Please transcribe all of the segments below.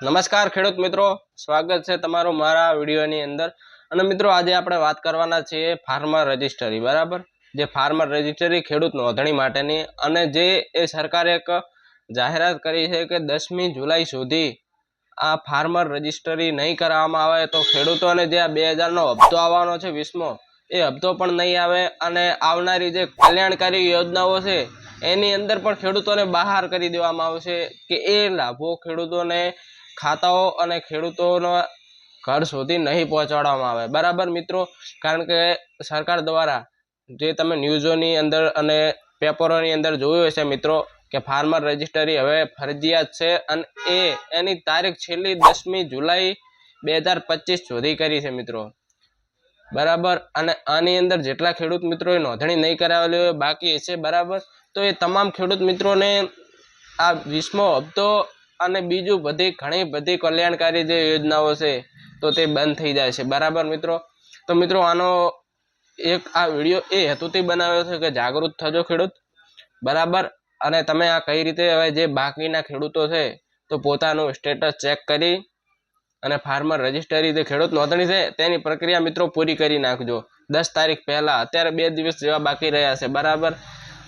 નમસ્કાર ખેડૂત મિત્રો. સ્વાગત છે તમારું મારા વિડીયોની અંદર. અને મિત્રો, આજે આપણે વાત કરવાના છીએ ફાર્મર રજિસ્ટરી, બરાબર? જે ફાર્મર રજિસ્ટરી ખેડૂત નોંધણી માટેની અને જે એ સરકારે એક જાહેરાત કરી છે કે દસમી જુલાઈ સુધી આ ફાર્મર રજિસ્ટરી નહીં કરાવવામાં આવે તો ખેડૂતોને જે આ બે હજારનો હપ્તો આવવાનો છે વીસમો, એ હપ્તો પણ નહીં આવે અને આવનારી જે કલ્યાણકારી યોજનાઓ છે, એની અંદર પણ ખેડૂતોને બહાર કરી દેવામાં આવશે કે એ લાભો ખેડૂતોને ખાતાઓ અને ખેડૂતોના ઘર સુધી નહીં પહોંચાડવામાં આવે. બરાબર મિત્રો? કારણ કે સરકાર દ્વારા જે તમે ન્યૂઝોની અંદર અને પેપરોની અંદર જોયું હશે મિત્રો, કે ફાર્મર રજિસ્ટરી હવે ફરજિયાત છે અને એ એની તારીખ છેલ્લી દસમી જુલાઈ બે હજાર પચીસ સુધી કરી છે મિત્રો. બરાબર? અને આની અંદર જેટલા ખેડૂત મિત્રોએ નોંધણી નહીં કરાવેલી હોય, બાકી છે બરાબર? તો એ તમામ ખેડૂત મિત્રોને આ વીસમો હપ્તો અને બીજું બધી ઘણી બધી કલ્યાણકારી જે યોજનાઓ છે, તો તે બંધ થઈ જાય છે. બરાબર મિત્રો? તો મિત્રો આનો એક આ વીડિયો એ હેતુથી બનાવ્યો છે કે જાગૃત થજો ખેડૂત. બરાબર? અને તમે આ કઈ રીતે હવે જે બાકીના ખેડૂતો છે, તો પોતાનું સ્ટેટસ ચેક કરી અને ફાર્મર રજિસ્ટરી જે ખેડૂત નોંધણી છે, તેની પ્રક્રિયા મિત્રો પૂરી કરી નાખજો. દસ તારીખ પહેલાં, અત્યારે બે દિવસ જેવા બાકી રહ્યા છે. બરાબર?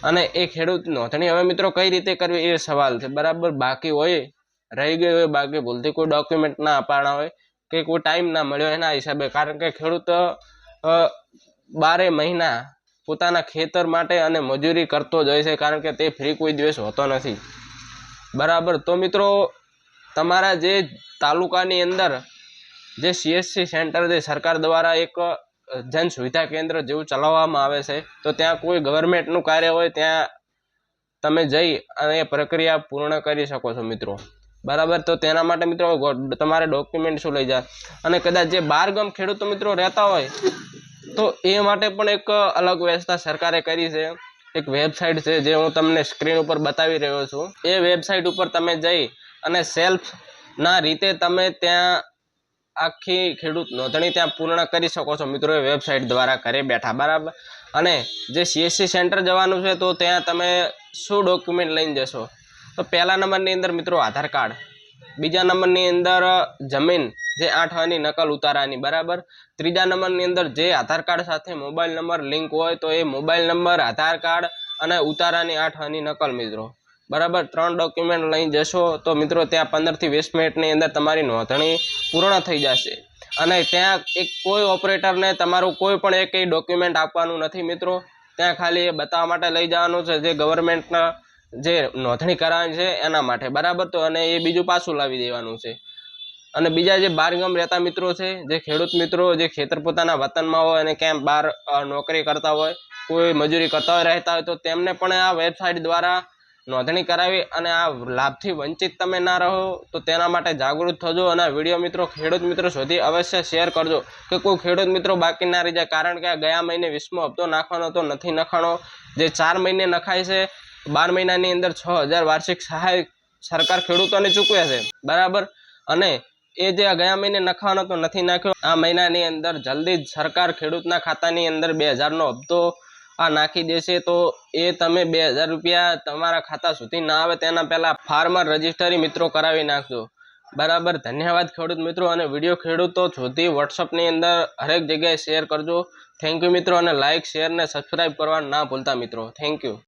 અને એ ખેડૂત નોંધણી હવે મિત્રો કઈ રીતે કરવી એ સવાલ છે. બરાબર? બાકી હોય રહી ગઈ હોય, બાકી ભૂલથી કોઈ ડોક્યુમેન્ટ ના અપાણા હોય કે કોઈ ટાઈમ ના મળ્યો એના હિસાબે. કારણ કે ખેડૂત બારે મહિના પોતાના ખેતર માટે અને મજૂરી કરતો જ હોય છે, કારણ કે તે ફ્રી કોઈ દિવસ હોતો નથી. બરાબર? તો મિત્રો, તમારા જે તાલુકાની અંદર જે સીએસસી સેન્ટર જે સરકાર દ્વારા એક જન સુવિધા કેન્દ્ર જેવું ચલાવવામાં આવે છે, તો ત્યાં કોઈ ગવર્મેન્ટનું કાર્ય હોય, ત્યાં તમે જઈ અને પ્રક્રિયા પૂર્ણ કરી શકો છો મિત્રો. બરાબર? તો તેના માટે મિત્રો તમારે ડોક્યુમેન્ટ શું લઈ જાય અને કદાચ જે બારગામ ખેડૂતો મિત્રો રહેતા હોય, તો એ માટે પણ એક અલગ વ્યવસ્થા સરકારે કરી છે. એક વેબસાઇટ છે જે હું તમને સ્ક્રીન ઉપર બતાવી રહ્યો છું. એ વેબસાઇટ ઉપર તમે જઈ અને સેલ્ફના રીતે તમે ત્યાં આખી ખેડૂત નોંધણી ત્યાં પૂર્ણ કરી શકો છો મિત્રો એ વેબસાઇટ દ્વારા ઘરે બેઠા, બરાબર? અને જે સીએસસી સેન્ટર જવાનું છે તો ત્યાં તમે શું ડોક્યુમેન્ટ લઈને જશો? તો પહેલા નંબરની અંદર મિત્રો આધાર કાર્ડ, બીજા નંબરની અંદર જમીન જે આઠવાની નકલ ઉતારાની, બરાબર? ત્રીજા નંબરની અંદર જે આધાર કાર્ડ સાથે મોબાઈલ નંબર લિંક હોય તો એ મોબાઈલ નંબર, આધાર કાર્ડ અને ઉતારાની આઠવાની નકલ મિત્રો. બરાબર? ત્રણ ડોક્યુમેન્ટ લઈ જશો તો મિત્રો ત્યાં પંદરથી વીસ મિનિટની અંદર તમારી નોંધણી પૂર્ણ થઈ જશે. અને ત્યાં એક કોઈ ઓપરેટરને તમારું કોઈ પણ એક ડોક્યુમેન્ટ આપવાનું નથી મિત્રો. ત્યાં ખાલી એ બતાવવા માટે લઈ જવાનું છે જે ગવર્મેન્ટના જે નોંધણી કરાવવાની છે એના માટે. બરાબર તો અને એ બીજું પાછું લાવી દેવાનું છે. અને બીજા જે બારગામ રહેતા મિત્રો છે, જે ખેડૂત મિત્રો, જે ખેતર પોતાના વતનમાં હોય અને કેમ બહાર નોકરી કરતા હોય, કોઈ મજૂરી કરતા હોય, રહેતા હોય, તો તેમને પણ આ વેબસાઇટ દ્વારા નોંધણી કરાવી અને આ લાભથી વંચિત તમે ના રહો, તો તેના માટે જાગૃત થજો અને વીડિયો મિત્રો, ખેડૂત મિત્રો સુધી અવશ્ય શેર કરજો કે કોઈ ખેડૂત મિત્રો બાકી ના રહી. જાય કારણ કે ગયા મહિને વીસમો હપ્તો નાખવાનો તો નથી નખાણો. જે ચાર મહિને નખાય છે બાર મહિનાની અંદર છ હજાર વાર્ષિક સહાય સરકાર ખેડૂતોને ચૂકવે છે. બરાબર? અને એ જે ગયા મહિને નખાવાનો તો નથી નાખ્યો, આ મહિનાની અંદર જલ્દી જ સરકાર ખેડૂતના ખાતાની અંદર બે હજારનો હપ્તો આ નાખી દેશે તો એ તમે બે હજાર રૂપિયા તમારા ખાતા સુધી ના આવે તેના પહેલા ફાર્મર રજિસ્ટરી મિત્રો કરાવી નાખજો. બરાબર? ધન્યવાદ ખેડૂત મિત્રો અને વીડિયો ખેડૂતો સુધી વોટ્સઅપની અંદર હરેક જગ્યાએ શેર કરજો. થેન્ક યુ મિત્રો અને લાઇક શેર ને સબસ્ક્રાઈબ કરવા ના ભૂલતા મિત્રો. Thank you.